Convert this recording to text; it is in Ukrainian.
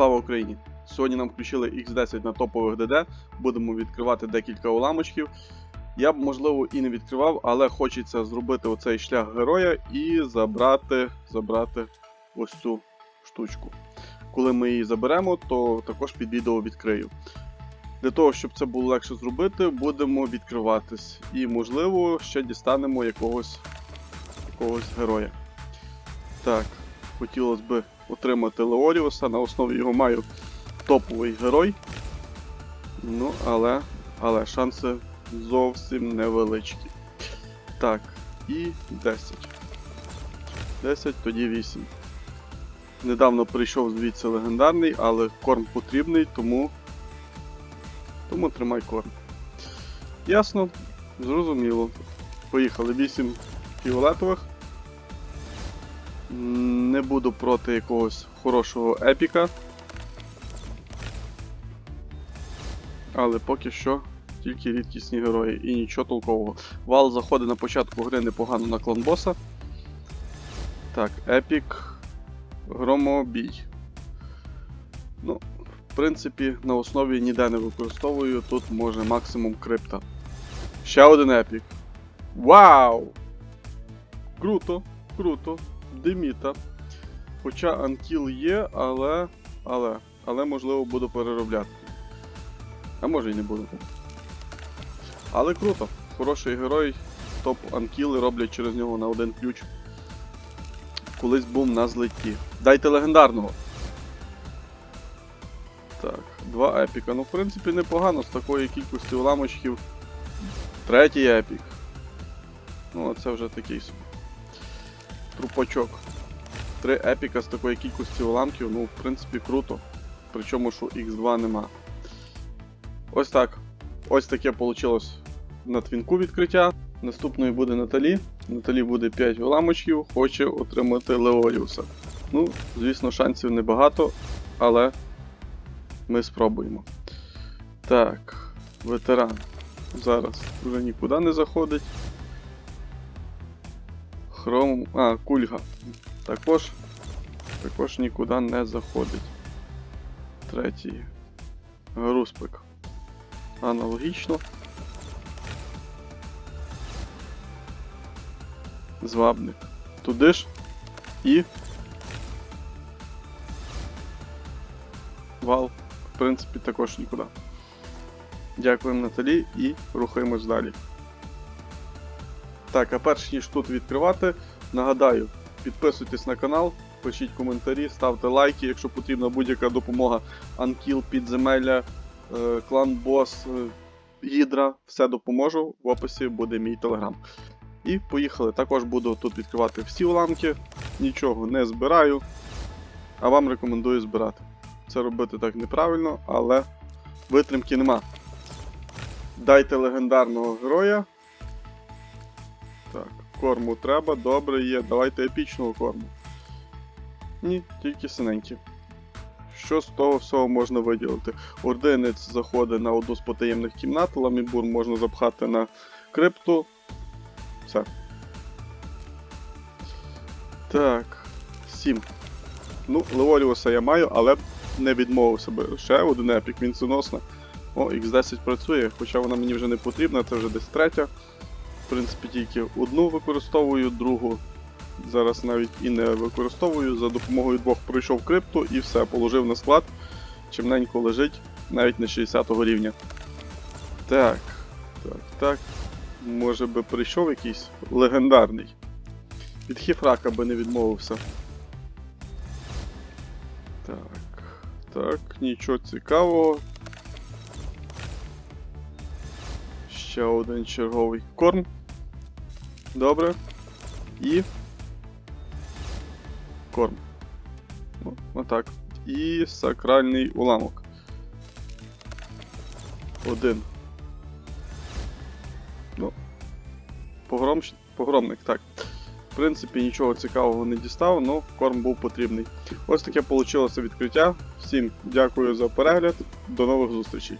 Слава Україні! Сьогодні нам включили X10 на топових ДД. Будемо відкривати декілька уламочків. Я б, можливо, і не відкривав, але хочеться зробити оцей шлях героя і забрати, забрати ось цю штучку. Коли ми її заберемо, то також під відео відкрию. Для того, щоб це було легше зробити, будемо відкриватись. І, можливо, ще дістанемо якогось, якогось героя. Так, хотілося б отримати Леоріуса. На основі його маю топовий герой. Ну, але, але шанси зовсім невеличкі. Так, і 10. 10, тоді 8. Недавно прийшов звідси легендарний, але корм потрібний, тому. Тому тримай корм. Ясно, зрозуміло. Поїхали 8 фіолетових. Не буду проти якогось хорошого епіка. Але поки що тільки рідкісні герої і нічого толкового. Вал заходить на початку гри непогано на клан боса. Так, епік. Громобій. Ну, в принципі, на основі ніде не використовую. Тут може максимум крипта. Ще один епік. Вау! Круто, круто. Деміта. Хоча анкіл є, але. Але. Але можливо буду переробляти. А може і не буду. Але круто. Хороший герой. Топ анкіли роблять через нього на один ключ. Колись був на злеті. Дайте легендарного. Два епіка. Ну, в принципі, непогано з такої кількості уламочків. Третій епік. Ну, це вже такий. Трупачок. Три епіка з такої кількості уламків, ну, в принципі, круто. Причому, що X2 нема. Ось так. Ось таке вийшло на твінку відкриття. Наступною буде Наталі. Наталі буде 5 уламочків, хоче отримати Леоріуса. Ну, звісно, шансів небагато, але ми спробуємо. Так, ветеран. Зараз вже нікуди не заходить. Хром. А, кульга. Також. Також нікуди не заходить. Третій. Груспик. Аналогічно. Звабник. Туди ж. І. Вал. Принципі, також нікуди. Дякуємо Наталі і рухаємось далі. Так, а перш ніж тут відкривати, нагадаю, підписуйтесь на канал, пишіть коментарі, ставте лайки, якщо потрібна будь-яка допомога. Анкіл, підземелля, е, клан бос, е, гідра, все допоможу. В описі буде мій телеграм. І поїхали. Також буду тут відкривати всі уламки, нічого не збираю, а вам рекомендую збирати. Це робити так неправильно, але витримки нема. Дайте легендарного героя. Так, корму треба, добре є. Давайте епічного корму. Ні, тільки синенькі. Що з того всього можна виділити? Ординець заходить на одну з потаємних кімнат, ламібур можна запхати на крипту. Все. Так. 7. Ну, Леоріуса я маю, але не відмовився би. Ще один епік, він синосна. О, X10 працює, хоча вона мені вже не потрібна, це вже десь третя. В принципі, тільки одну використовую, другу зараз навіть і не використовую. За допомогою двох пройшов крипту і все, положив на склад. Чимненько лежить, навіть не 60 рівня. Так, так, так. Може би прийшов якийсь легендарний. Від хіфрака би не відмовився. Так, так, нічого цікавого. Ще один черговий корм. Добре. І. Корм. Ну, отак. І сакральний уламок. Один. Ну. Погром... Погромник, так. Принципі, нічого цікавого не дістав, але корм був потрібний. Ось таке вийшло відкриття. Всім дякую за перегляд. До нових зустрічей.